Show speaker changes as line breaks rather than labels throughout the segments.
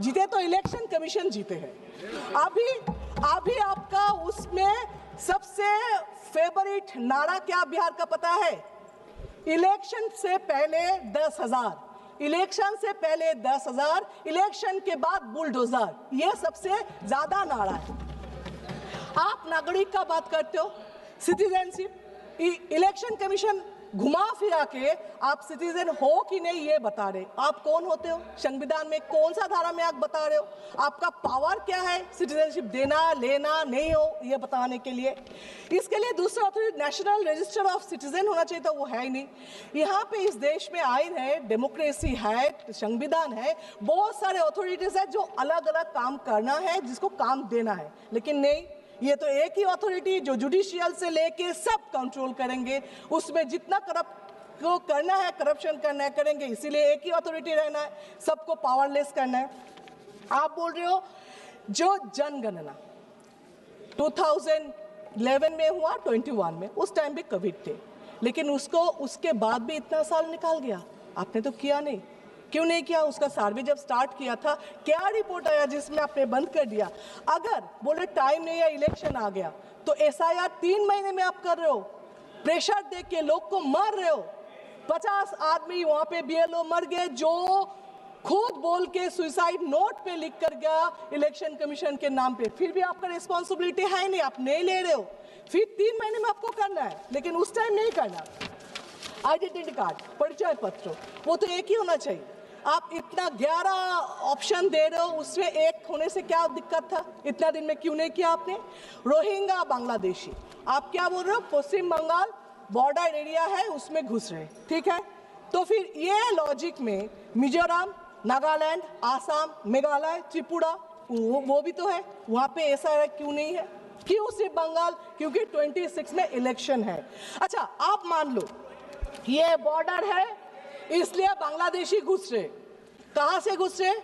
जीते तो election commission जीते हैं। अभी अभी आपका उसमें सबसे फेवरेट नारा क्या बिहार का पता है? इलेक्शन से पहले दस हज़ार। इलेक्शन से पहले दस हज़ार, इलेक्शन के बाद बुलडोजर। ये सबसे ज़्यादा नारा है। आप नागरिक का बात करते हो? सिटीजनशिप इलेक्शन कमीशन घुमा फिरा के आप सिटीजन हो कि नहीं, ये बता रहे आप कौन होते हो? संविधान में कौन सा धारा में आप बता रहे हो? आपका पावर क्या है? सिटीजनशिप देना, लेना, नहीं हो, ये बताने के लिए। इसके लिए दूसरा authority national register of citizen होना चाहिए था, वो है ही नहीं। यहाँ पे इस देश में आइन है डेमोक्रेसी है, संविधान है, बहुत सारे ऑथोरिटीज है जो अलग अलग काम करना है, जिसको काम देना है। लेकिन नहीं ये तो एक ही अथॉरिटी जो जुडिशियल से लेके सब कंट्रोल करेंगे, उसमें जितना करप्ट को करना है करप्शन करना है, करेंगे, इसीलिए एक ही अथॉरिटी रहना है, सबको पावरलेस करना है। आप बोल रहे हो, जो जनगणना 2011 में हुआ 21 में, उस टाइम भी कोविड थे। लेकिन उसको, उसके बाद भी इतना साल निकाल गया। आपने तो किया नहीं। क्यों नहीं किया? उसका सर्वे जब स्टार्ट किया था, क्या रिपोर्ट आया जिसमें आपने बंद कर दिया? अगर बोले टाइम नहीं है इलेक्शन आ गया तो एस तीन महीने में आप कर रहे हो। प्रेशर दे के लोग को मार रहे हो। पचास आदमी वहाँ पे बीएलओ मर गए, जो खुद बोल के सुसाइड नोट पे लिख कर गया इलेक्शन कमीशन के नाम पे। फिर भी आपका रिस्पॉन्सिबिलिटी है नहीं, आप नहीं ले रहे हो। फिर तीन महीने में आपको करना है, लेकिन उस टाइम नहीं करना। आइडेंटिटी कार्ड परिचय पत्र, वो तो एक ही होना चाहिए। आप इतना ग्यारह ऑप्शन दे रहे हो उसमें एक होने से क्या दिक्कत था? इतना दिन में क्यों नहीं किया आपने? रोहिंगा बांग्लादेशी। आप क्या बोल रहे हो? पश्चिम बंगाल बॉर्डर एरिया है उसमें घुस रहे ठीक है? तो फिर ये लॉजिक में मिजोरम नागालैंड आसाम मेघालय त्रिपुरा वो, वो भी तो है। वहाँ पे ऐसा है क्यों नहीं है? क्यों सिर्फ़ बंगाल? क्योंकि 26 में इलेक्शन है। अच्छा आप मान लो ये बॉर्डर है इसलिए बांग्लादेशी घुस रहे कहाँ से घुस रहे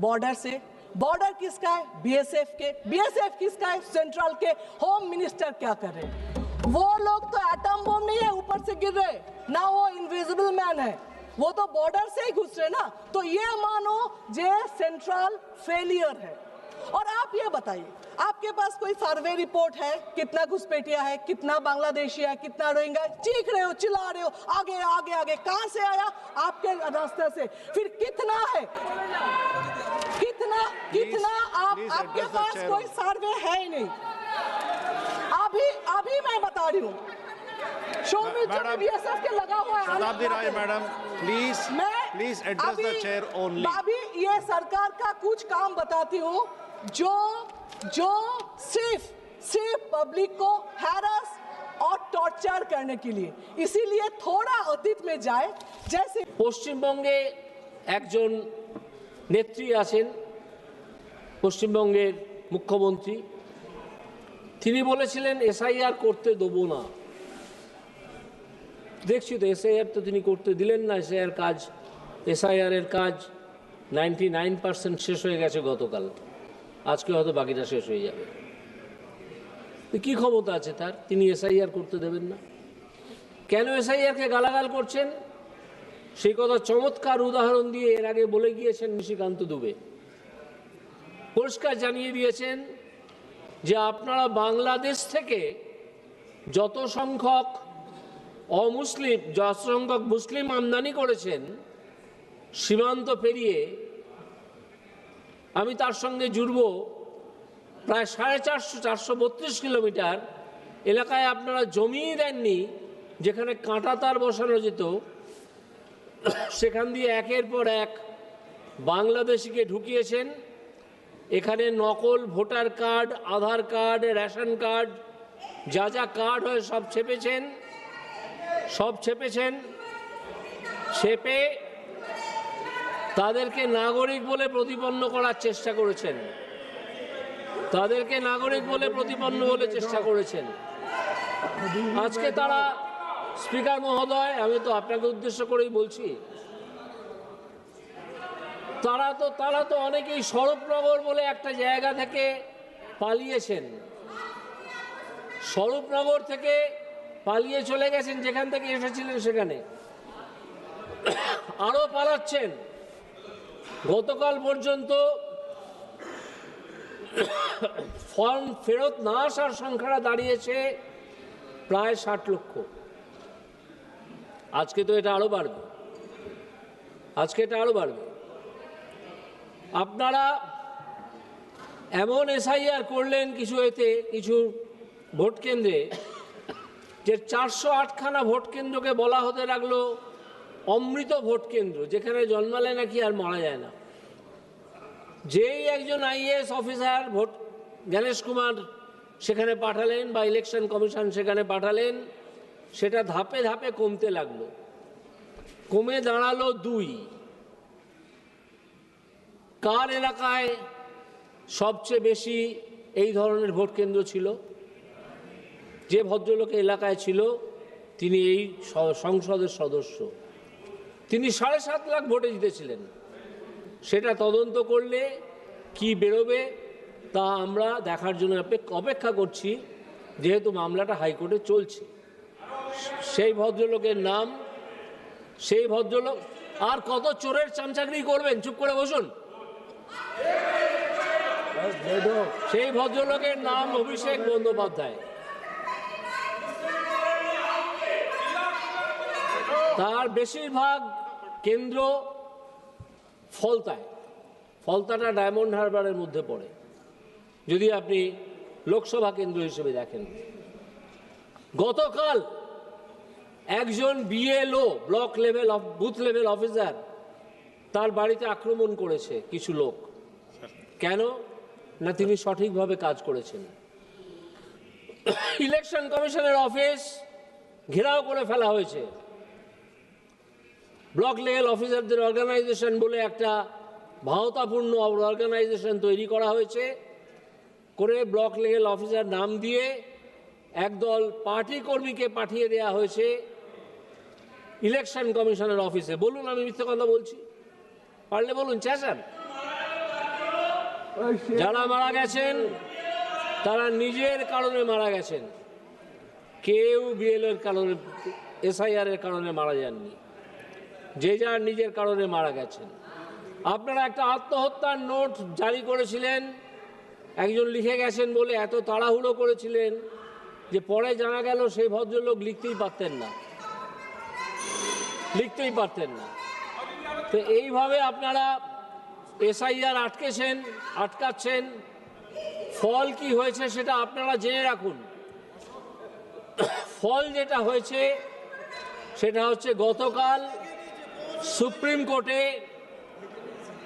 बॉर्डर से। बॉर्डर किसका है? बीएसएफ के। बीएसएफ किसका है? सेंट्रल के। होम मिनिस्टर क्या कर रहे वो लोग तो एटम बम नहीं है, ऊपर से गिर रहे ना वो इनविजिबल मैन है। वो तो बॉर्डर से ही घुस रहे ना। तो ये मानो जे सेंट्रल फेलियर है। और आप ये बताइए आपके पास कोई सर्वे रिपोर्ट है? कितना घुसपैठिया है कितना बांग्लादेशी है कितना रोहिंगा है चीख रहे हो चिल्ला रहे हो आगे आगे आगे कहाँ से आया? आपके रास्ते से। फिर कितना है? कितना कितना आप आपके पास कोई सर्वे है ही नहीं। अभी अभी मैं बता रही हूँ। शोमित जो
Madam,
बीएसएफ के लगा हुआ है।
शताब्दी राय मैडम प्लीज़
मैं
please address
the
chair only
अभी ये सरकार का कुछ काम बताती हूँ। जो जो सिर्फ सिर्फ पब्लिक को हैरस और टॉर्चर करने के लिए इसीलिए थोड़ा अतीत में जाए जैसे
পশ্চিমবঙ্গে একজন নেত্রী আছেন পশ্চিমবঙ্গের মুখ্যমন্ত্রী তিনি বলেছিলেন এসআইআর করতে দেবো না দেখছি তো এসআইআর তো তিনি করতে দিলেন না এসআইআর কাজ এসআইআর এর কাজ নাইনটি নাইন পার্সেন্ট শেষ হয়ে গেছে গতকাল আজকে হয়তো বাকিটা শেষ হয়ে যাবে। কি ক্ষমতা আছে তার? তিনি এসআইআর করতে দেবেন না। কেন এসআইআরকে গালাগাল করছেন? সেই কথা চমৎকার উদাহরণ দিয়ে এর আগে বলে গিয়েছেন নিশিকান্ত দুবে। পরিষ্কার জানিয়ে দিয়েছেন যে আপনারা বাংলাদেশ থেকে যত সংখ্যক অমুসলিম, যত সংখ্যক মুসলিম আমদানি করেছেন, সীমান্ত পেরিয়ে আমি তার সঙ্গে জুড়ব প্রায় সাড়ে চারশো চারশো বত্রিশ কিলোমিটার। এলাকায় আপনারা জমিই দেননি, যেখানে কাঁটা তার বসানো যেত। সেখান দিয়ে একের পর এক বাংলাদেশিকে ঢুকিয়েছেন। এখানে নকল voter card, Aadhaar card, ration card, যা যা কার্ড হয় সব ছেপেছেন। সব ছেপেছেন। ছেপে তাদেরকে নাগরিক বলে প্রতিপন্ন করার চেষ্টা করেছেন। তাদেরকে নাগরিক বলে প্রতিপন্ন বলে চেষ্টা করেছেন। আজকে তারা স্পিকার মহোদয়, আমি তো আপনাকে উদ্দেশ্য করেই বলছি। তারা তো তারা তো অনেকেই স্বরূপনগর বলে একটা জায়গা থেকে পালিয়েছেন। স্বরূপনগর থেকে পালিয়ে চলে গেছেন, যেখান থেকে এসেছিলেন সেখানে। আরও পালাচ্ছেন। গতকাল পর্যন্ত ফর্ম ফেরত না আসার সংখ্যাটা দাঁড়িয়েছে প্রায় ষাট লক্ষ। আজকে তো এটা আরও বাড়বে। আজকে এটা আরও বাড়বে। আপনারা এমন এসআইআর করলেন কিছু এতে, কিছু ভোট কেন্দ্রে, যে চারশো আটখানা ভোট কেন্দ্রকে বলা হতে লাগল অমৃত ভোট কেন্দ্র, যেখানে জন্মালে নাকি আর মারা যায় না। যেই একজন is officer vote Ganesh Kumar সেখানে পাঠালেন বা ইলেকশন কমিশন সেখানে পাঠালেন, সেটা ধাপে ধাপে কমতে লাগল। কমে দাঁড়াল দুই। কার এলাকায় সবচেয়ে বেশি এই ধরনের ভোট কেন্দ্র ছিল? যে ভদ্রলোক এলাকায় ছিল, তিনি এই সংসদের সদস্য। তিনি সাড়ে সাত লাখ ভোটে জিতেছিলেন। সেটা তদন্ত করলে কি বেরোবে তা আমরা দেখার জন্য অপেক- অপেক্ষা করছি, যেহেতু মামলাটা হাইকোর্টে চলছে। সেই ভদ্রলোকের নাম, সেই ভদ্রলোক, আর কত চোরের চামচাকরি করবেন? চুপ করে বসুন। সেই ভদ্রলোকের নাম অভিষেক বন্দ্যোপাধ্যায়। তার বেশিরভাগ কেন্দ্র ফলতায়। ফলতাটা ডায়মন্ড হারবারের মধ্যে পড়ে। যদি আপনি লোকসভা কেন্দ্র হিসেবে দেখেন। গতকাল একজন B L O, block level booth level officer তার বাড়িতে আক্রমণ করেছে কিছু লোক। কেন? না তিনি সঠিকভাবে কাজ করেছেন। ইলেকশন কমিশনের অফিস ঘেরাও করে ফেলা হয়েছে। ব্লক লেভেল অফিসারদের অর্গানাইজেশন বলে একটা ভাওতাপূর্ণ অর্গানাইজেশন তৈরি করা হয়েছে। করে ব্লক লেভেল অফিসার নাম দিয়ে একদল পার্টি কর্মীকে পাঠিয়ে দেওয়া হয়েছে ইলেকশন কমিশনের অফিসে। বলুন, আমি মিথ্যে কথা বলছি? পারলে বলুন, চেঁচান। যারা মারা গেছেন, তারা নিজের কারণে মারা গেছেন। কেউ বিএলের কারণে, এসআইআর এর কারণে মারা যাননি। যে যার নিজের কারণে মারা গেছেন। আপনারা একটা আত্মহত্যার নোট জারি করেছিলেন, একজন লিখে গেছেন বলে এত তাড়াহুড়ো করেছিলেন যে পরে জানা গেল সেই ভদ্রলোক লিখতেই পারতেন না। লিখতেই পারতেন না। তো এইভাবে আপনারা এসআইআর আটকেছেন, আটকাচ্ছেন। ফল কি হয়েছে সেটা আপনারা জেনে রাখুন। ফল যেটা হয়েছে সেটা হচ্ছে গতকাল সুপ্রিম কোর্টে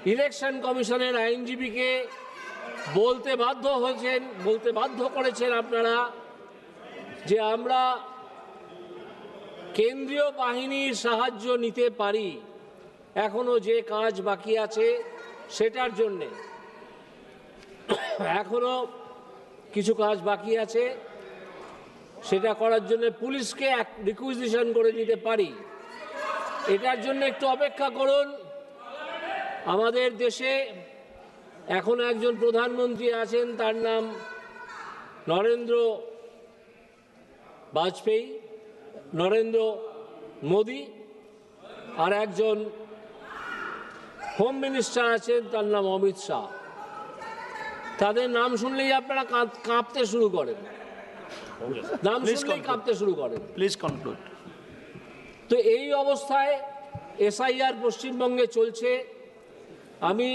ইলেকশন কমিশনের আইনজীবীকে বলতে বাধ্য হয়েছেন, বলতে বাধ্য করেছেন আপনারা যে আমরা কেন্দ্রীয় বাহিনীর সাহায্য নিতে পারি। এখনও যে কাজ বাকি আছে সেটার জন্যে। এখনও কিছু কাজ বাকি আছে, সেটা করার জন্য পুলিশকে এক রিকুইজিশন করে নিতে পারি। এটার জন্য একটু অপেক্ষা করুন। আমাদের দেশে এখন একজন প্রধানমন্ত্রী আছেন তার নাম নরেন্দ্র বাজপেয়ী নরেন্দ্র মোদি আর একজন হোম মিনিস্টার আছেন তার নাম অমিত শাহ। তাদের নাম শুনলেই আপনারা কাঁপ- কাঁপতে শুরু করেন। নাম শুনলেই কাঁপতে শুরু করেন।
Please conclude.
তো এই অবস্থায় এসআইআর পশ্চিমবঙ্গে চলছে আমি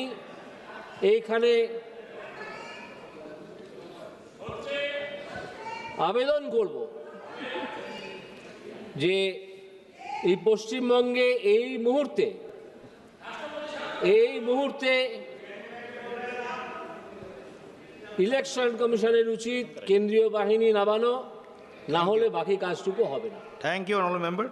এইখানে আবেদন করব যে এই পশ্চিমবঙ্গে এই মুহূর্তে এই মুহূর্তে ইলেকশন কমিশনের উচিত কেন্দ্রীয় বাহিনী নামানো না হলে বাকি কাজটুকু হবে না
Thank you, honorable member.